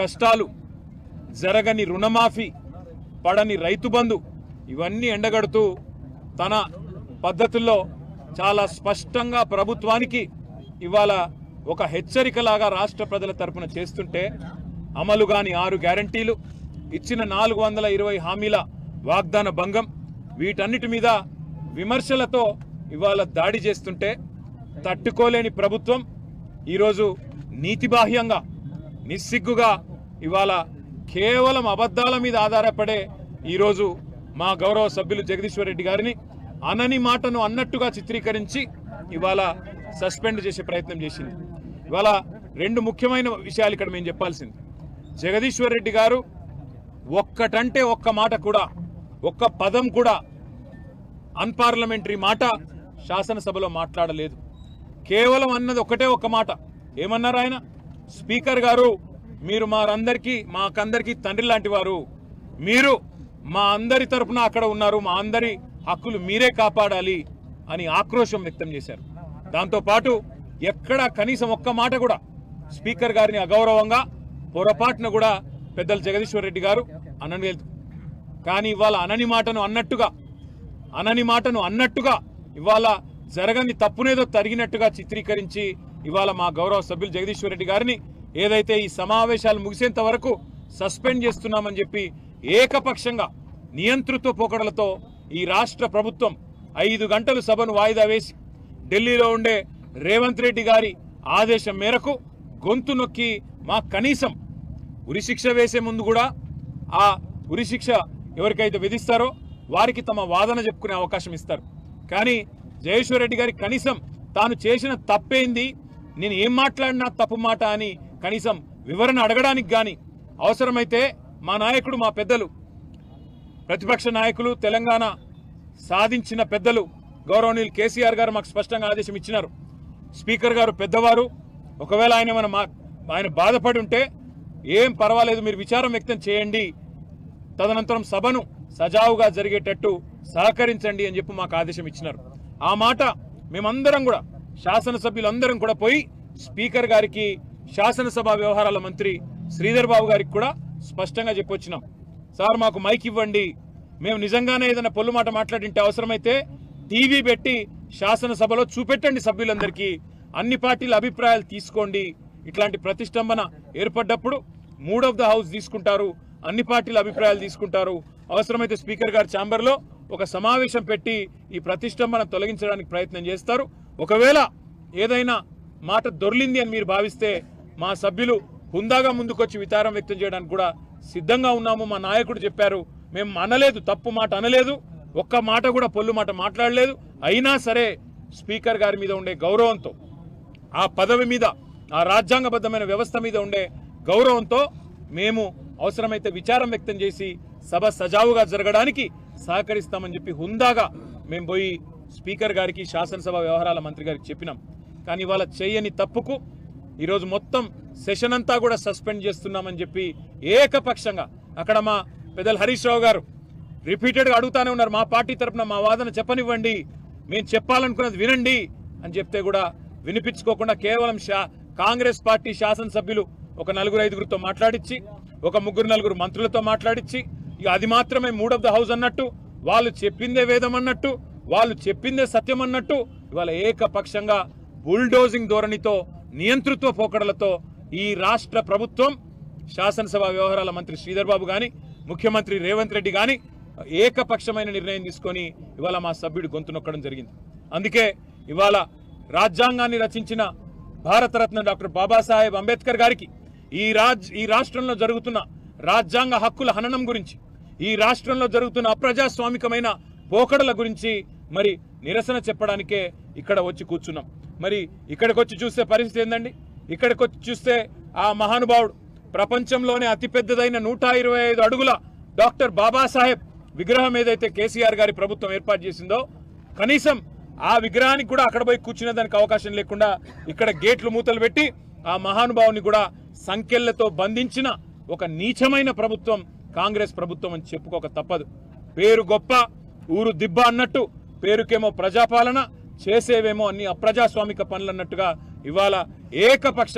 కష్టాలు జరగని రుణమాఫీ పడని రైతు బంధు ఇవన్నీ ఎండగడుతూ తన పద్ధతుల్లో చాలా స్పష్టంగా ప్రభుత్వానికి ఇవాళ ఒక హెచ్చరికలాగా రాష్ట్ర ప్రజల తరపున చేస్తుంటే అమలు కాని ఆరు గ్యారంటీలు ఇచ్చిన నాలుగు వందల ఇరవై హామీల వాగ్దాన భంగం వీటన్నిటి మీద విమర్శలతో ఇవాళ దాడి చేస్తుంటే తట్టుకోలేని ప్రభుత్వం ఈరోజు నీతిబాహ్యంగా నిస్సిగ్గుగా ఇవాళ కేవలం అబద్ధాల మీద ఆధారపడే ఈరోజు మా గౌరవ సభ్యులు జగదీశ్వర్ రెడ్డి గారిని అనని మాటను అన్నట్టుగా చిత్రీకరించి ఇవాళ సస్పెండ్ చేసే ప్రయత్నం చేసింది. ఇవాళ రెండు ముఖ్యమైన విషయాలు ఇక్కడ మేము చెప్పాల్సింది. జగదీశ్వర్ రెడ్డి గారు ఒక్కటంటే ఒక్క మాట కూడా ఒక్క పదం కూడా అన్పార్లమెంటరీ మాట శాసనసభలో మాట్లాడలేదు. కేవలం అన్నది ఒకటే ఒక్క మాట. ఏమన్నారు ఆయన? స్పీకర్ గారు మీరు మారందరికీ మాకందరికీ తండ్రి లాంటి వారు. మీరు మా అందరి తరపున అక్కడ ఉన్నారు మా అందరి హక్కులు మీరే కాపాడాలి అని ఆక్రోశం వ్యక్తం చేశారు. దాంతోపాటు ఎక్కడ కనీసం ఒక్క మాట కూడా స్పీకర్ గారిని అగౌరవంగా పొరపాటున కూడా పెద్దలు జగదీశ్వర్ రెడ్డి గారు అనలేదు కానీ ఇవాళ అనని మాటను అన్నట్టుగా అనని మాటను అన్నట్టుగా ఇవాళ జరగని తప్పునేదో తరిగినట్టుగా చిత్రీకరించి ఇవాళ మా గౌరవ సభ్యులు జగదీశ్వర్ రెడ్డి గారిని ఏదైతే ఈ సమావేశాలు ముగిసేంత వరకు సస్పెండ్ చేస్తున్నామని చెప్పి ఏకపక్షంగా నియంతృత్వ పోకడలతో ఈ రాష్ట్ర ప్రభుత్వం ఐదు గంటలు సభను వాయిదా వేసి ఢిల్లీలో ఉండే రేవంత్ రెడ్డి గారి ఆదేశం మేరకు గొంతు నొక్కి మా కనీసం ఉరిశిక్ష వేసే ముందు కూడా ఆ ఉరిశిక్ష ఎవరికైతే విధిస్తారో వారికి తమ వాదన చెప్పుకునే అవకాశం ఇస్తారు. కానీ జయేశ్వర్ రెడ్డి గారి కనీసం తాను చేసిన తప్పేంది? నేను ఏం మాట్లాడినా తప్పు మాట అని కనీసం వివరణ అడగడానికి కానీ అవసరమైతే మా నాయకుడు మా పెద్దలు ప్రతిపక్ష నాయకులు తెలంగాణ సాధించిన పెద్దలు గౌరవనీయులు కేసీఆర్ గారు మాకు స్పష్టంగా ఆదేశం ఇచ్చినారు. స్పీకర్ గారు పెద్దవారు. ఒకవేళ ఆయన మన మా ఆయన బాధపడి ఉంటే ఏం పర్వాలేదు మీరు విచారం వ్యక్తం చేయండి. తదనంతరం సభను సజావుగా జరిగేటట్టు సహకరించండి అని చెప్పి మాకు ఆదేశం ఇచ్చినారు. ఆ మాట మేమందరం కూడా శాసనసభ్యులందరం కూడా పోయి స్పీకర్ గారికి శాసనసభ వ్యవహారాల మంత్రి శ్రీధర్ బాబు గారికి కూడా స్పష్టంగా చెప్పొచ్చినాం. సార్ మాకు మైక్ ఇవ్వండి. మేము నిజంగానే ఏదైనా పొల్లు మాట మాట్లాడింటే అవసరమైతే టీవీ పెట్టి శాసనసభలో చూపెట్టండి సభ్యులందరికీ. అన్ని పార్టీల అభిప్రాయాలు తీసుకోండి. ఇట్లాంటి ప్రతిష్టంభన ఏర్పడ్డప్పుడు మూడ్ ఆఫ్ ద హౌస్ తీసుకుంటారు. అన్ని పార్టీల అభిప్రాయాలు తీసుకుంటారు. అవసరమైతే స్పీకర్ గారి ఛాంబర్లో ఒక సమావేశం పెట్టి ఈ ప్రతిష్టంభన తొలగించడానికి ప్రయత్నం చేస్తారు. ఒకవేళ ఏదైనా మాట దొర్లింది అని మీరు భావిస్తే మా సభ్యులు హుందాగా ముందుకొచ్చి విచారం వ్యక్తం చేయడానికి కూడా సిద్ధంగా ఉన్నాము. మా నాయకుడు చెప్పారు మేము అనలేదు తప్పు మాట అనలేదు ఒక్క మాట కూడా పొల్లు మాట మాట్లాడలేదు. అయినా సరే స్పీకర్ గారి మీద ఉండే గౌరవంతో ఆ పదవి మీద ఆ రాజ్యాంగబద్ధమైన వ్యవస్థ మీద ఉండే గౌరవంతో మేము అవసరమైతే విచారం వ్యక్తం చేసి సభ సజావుగా జరగడానికి సహకరిస్తామని చెప్పి హుందాగా మేము పోయి స్పీకర్ గారికి శాసనసభ వ్యవహారాల మంత్రి గారికి చెప్పినాం. కానీ ఇవాళ చేయని తప్పుకు ఈరోజు మొత్తం సెషన్ అంతా కూడా సస్పెండ్ చేస్తున్నామని చెప్పి ఏకపక్షంగా అక్కడ మా పెద్దలు హరీష్ రావు గారు రిపీటెడ్గా అడుగుతానే ఉన్నారు. మా పార్టీ తరపున మా వాదన చెప్పనివ్వండి మేము చెప్పాలనుకున్నది వినండి అని చెప్తే కూడా వినిపించుకోకుండా కేవలం షా కాంగ్రెస్ పార్టీ శాసనసభ్యులు ఒక నలుగురు ఐదుగురితో మాట్లాడించి ఒక ముగ్గురు నలుగురు మంత్రులతో మాట్లాడించి ఇక అది మాత్రమే మూడ్ ఆఫ్ ద హౌస్ అన్నట్టు వాళ్ళు చెప్పిందే వేదం అన్నట్టు వాళ్ళు చెప్పిందే సత్యం అన్నట్టు ఇవాళ ఏకపక్షంగా బుల్డోజింగ్ ధోరణితో నియంతృత్వ పోకడలతో ఈ రాష్ట్ర ప్రభుత్వం శాసనసభ వ్యవహారాల మంత్రి శ్రీధర్ బాబు గాని ముఖ్యమంత్రి రేవంత్ రెడ్డి కానీ ఏకపక్షమైన నిర్ణయం తీసుకొని ఇవాళ మా సభ్యుడు గొంతు నొక్కడం జరిగింది. అందుకే ఇవాళ రాజ్యాంగాన్ని రచించిన భారతరత్న డాక్టర్ బాబాసాహెబ్ అంబేద్కర్ గారికి ఈ రాజ్ ఈ రాష్ట్రంలో జరుగుతున్న రాజ్యాంగ హక్కుల హననం గురించి ఈ రాష్ట్రంలో జరుగుతున్న అప్రజాస్వామికమైన పోకడల గురించి మరి నిరసన చెప్పడానికే ఇక్కడ వచ్చి కూర్చున్నాం. మరి ఇక్కడికి వచ్చి చూస్తే పరిస్థితి ఏందండి? ఇక్కడికి వచ్చి చూస్తే ఆ మహానుభావుడు ప్రపంచంలోనే అతిపెద్దదైన నూట ఇరవై ఐదు అడుగుల డాక్టర్ బాబాసాహెబ్ విగ్రహం ఏదైతే కేసీఆర్ గారి ప్రభుత్వం ఏర్పాటు చేసిందో కనీసం ఆ విగ్రహానికి కూడా అక్కడ పోయి కూర్చునే దానికి అవకాశం లేకుండా ఇక్కడ గేట్లు మూతలు పెట్టి ఆ మహానుభావుని కూడా సంఖ్యలతో బంధించిన ఒక నీచమైన ప్రభుత్వం కాంగ్రెస్ ప్రభుత్వం అని చెప్పుకోక తప్పదు. పేరు గొప్ప ఊరు దిబ్బ అన్నట్టు పేరుకేమో ప్రజాపాలన చేసేవేమో అన్ని అప్రజాస్వామిక పనులు అన్నట్టుగా ఇవాళ ఏకపక్ష